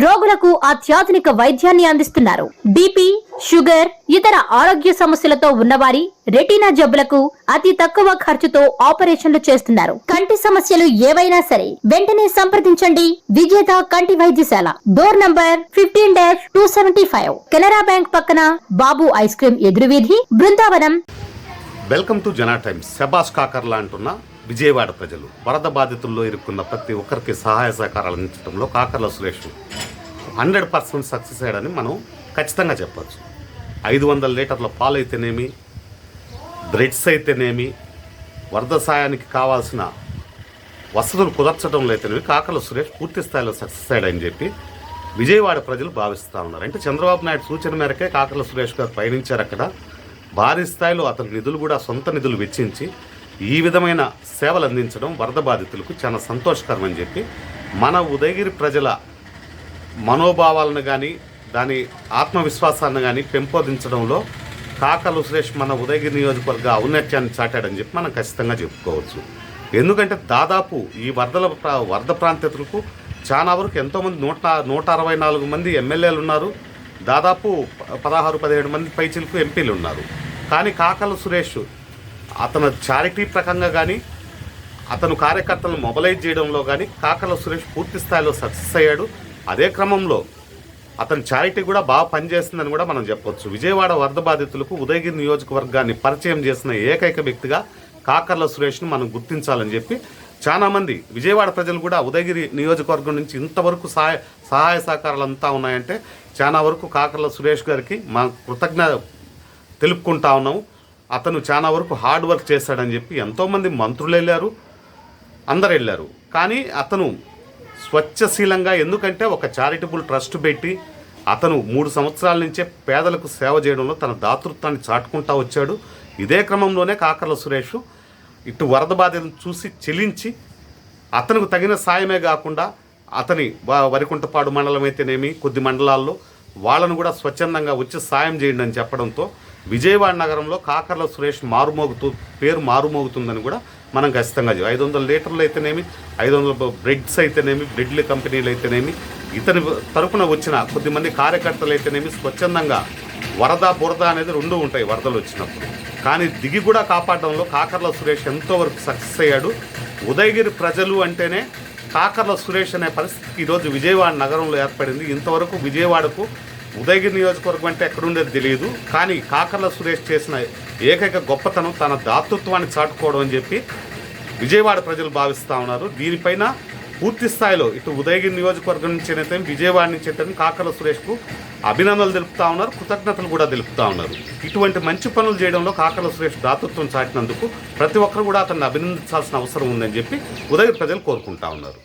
రోగులకు అత్యాధునిక వైద్యాన్ని అందిస్తున్నారు. బీపీ షుగర్ ఇతర ఆరోగ్య సమస్యలతో ఉన్నవారి రెటీనా జబ్బులకు అతి తక్కువ ఖర్చుతో ఆపరేషన్లు చేస్తున్నారు. కంటి సమస్యలు ఏవైనా సరే వెంటనే సంప్రదించండి. విజేత కంటి వైద్యశాల. Door number fifteen dash two seventy five. Canara bank పక్కన Babu ice cream ఎదురువీధి Brundavanam. Welcome to Jana Times. శబాష్ కాకర్లా అంటున్న విజయవాడ ప్రజలు వరద బాధితుల్లో ఇరుక్కున్న ప్రతి ఒక్కరికి సహాయ సహకారాలు అందించడంలో Kakarla Suresh. Hundred percent success అయ్యాడని మనం ఖచ్చితంగా చెప్పచ్చు. ఐదు వందల లీటర్ల పాలు అయితేనేమి బ్రెడ్స్ అయితేనేమి వరద సాయానికి కావాల్సిన వసతులు కుదర్చడంలో అయితేనేమి కాకల సురేష్ పూర్తి స్థాయిలో సక్సెస్ అయ్యాడని చెప్పి విజయవాడ ప్రజలు భావిస్తూ ఉన్నారు. అంటే చంద్రబాబు నాయుడు సూచన మేరకే కాకల సురేష్ గారు పయనించారు అక్కడ. భారీ స్థాయిలో అతని నిధులు కూడా సొంత నిధులు వెచ్చించి ఈ విధమైన సేవలు అందించడం వరద బాధితులకు చాలా సంతోషకరం అని చెప్పి మన ఉదయగిరి ప్రజల మనోభావాలను కానీ దాని ఆత్మవిశ్వాసాన్ని కానీ పెంపొందించడంలో కాకలు సురేష్ మన ఉదయగిరి నియోజకవర్గ ఔన్నత్యాన్ని చాటాడని చెప్పి మనం ఖచ్చితంగా చెప్పుకోవచ్చు. ఎందుకంటే దాదాపు ఈ వరదల ప్రా- వరద ప్రాంతతులకు చాలా వరకు ఎంతోమంది నూట నూట అరవై నాలుగు మంది ఎమ్మెల్యేలు ఉన్నారు. దాదాపు పదహారు పదిహేడు మంది పైచిలకు ఎంపీలు ఉన్నారు. కానీ కాకల సురేష్ అతను చారిటీ ప్రకంగా కానీ అతను కార్యకర్తలను మొబలైజ్ చేయడంలో కానీ కాకల సురేష్ పూర్తి స్థాయిలో సక్సెస్ అయ్యాడు. అదే క్రమంలో అతని చారిటీ కూడా బాగా పనిచేస్తుందని కూడా మనం చెప్పొచ్చు. విజయవాడ వరద బాధితులకు ఉదయగిరి నియోజకవర్గాన్ని పరిచయం చేసిన ఏకైక వ్యక్తిగా కాకర్ల సురేష్ను మనం గుర్తించాలని చెప్పి చాలామంది విజయవాడ ప్రజలు కూడా ఉదయగిరి నియోజకవర్గం నుంచి ఇంతవరకు సహాయ సహాయ సహకారాలు అంతా ఉన్నాయంటే చాలా వరకు కాకర్ల సురేష్ గారికి మా కృతజ్ఞ తెలుపుకుంటా ఉన్నాము. అతను చాలా వరకు హార్డ్ వర్క్ చేశాడని చెప్పి ఎంతోమంది మంత్రులు వెళ్ళారు అందరు వెళ్ళారు. కానీ అతను స్వచ్ఛశీలంగా ఎందుకంటే ఒక చారిటబుల్ ట్రస్ట్ పెట్టి అతను మూడు సంవత్సరాల నుంచే పేదలకు సేవ చేయడంలో తన దాతృత్వాన్ని చాటుకుంటా వచ్చాడు. ఇదే క్రమంలోనే కాకర్ల సురేష్ ఇటు వరద బాధలను చూసి చెలించి అతనికి తగిన సాయమే కాకుండా అతని వరికుంటపాడు మండలం అయితేనేమి కొద్ది మండలాల్లో వాళ్ళను కూడా స్వచ్ఛందంగా వచ్చి సాయం చేయండి అని చెప్పడంతో విజయవాడ నగరంలో కాకర్ల సురేష్ మారుమోగుతూ పేరు మారుమోగుతుందని కూడా మనం ఖచ్చితంగా ఐదు వందల లీటర్లు అయితేనేమి ఐదు వందల బ్రెడ్స్ అయితేనేమి బ్రెడ్ల కంపెనీలు అయితేనేమి ఇతని తరపున వచ్చిన కొద్దిమంది కార్యకర్తలు అయితేనేమి స్వచ్ఛందంగా వరద బురద అనేది రెండు ఉంటాయి వరదలు వచ్చినప్పుడు. కానీ దిగి కూడా కాపాడడంలో కాకర్ల సురేష్ ఎంతోవరకు సక్సెస్ అయ్యాడు? ఉదయగిరి ప్రజలు అంటేనే కాకర్ల సురేష్ అనే పరిస్థితి ఈరోజు విజయవాడ నగరంలో ఏర్పడింది. ఇంతవరకు విజయవాడకు ఉదయగిరి నియోజకవర్గం అంటే ఎక్కడుండేది తెలియదు. కానీ కాకర్ల సురేష్ చేసిన ఏకైక గొప్పతనం తన దాతృత్వాన్ని చాటుకోవడం అని చెప్పి విజయవాడ ప్రజలు భావిస్తూ ఉన్నారు. దీనిపైన పూర్తి స్థాయిలో ఇటు ఉదయగిరి నియోజకవర్గం నుంచి అయితే విజయవాడ నుంచి అయితే కాకర్ల సురేష్కు అభినందనలు తెలుపుతా ఉన్నారు కృతజ్ఞతలు కూడా తెలుపుతా ఉన్నారు. ఇటువంటి మంచి పనులు చేయడంలో కాకర్ల సురేష్ దాతృత్వం చాటినందుకు ప్రతి ఒక్కరు కూడా అతన్ని అభినందించాల్సిన అవసరం ఉందని చెప్పి ఉదయగిరి ప్రజలు కోరుకుంటా ఉన్నారు.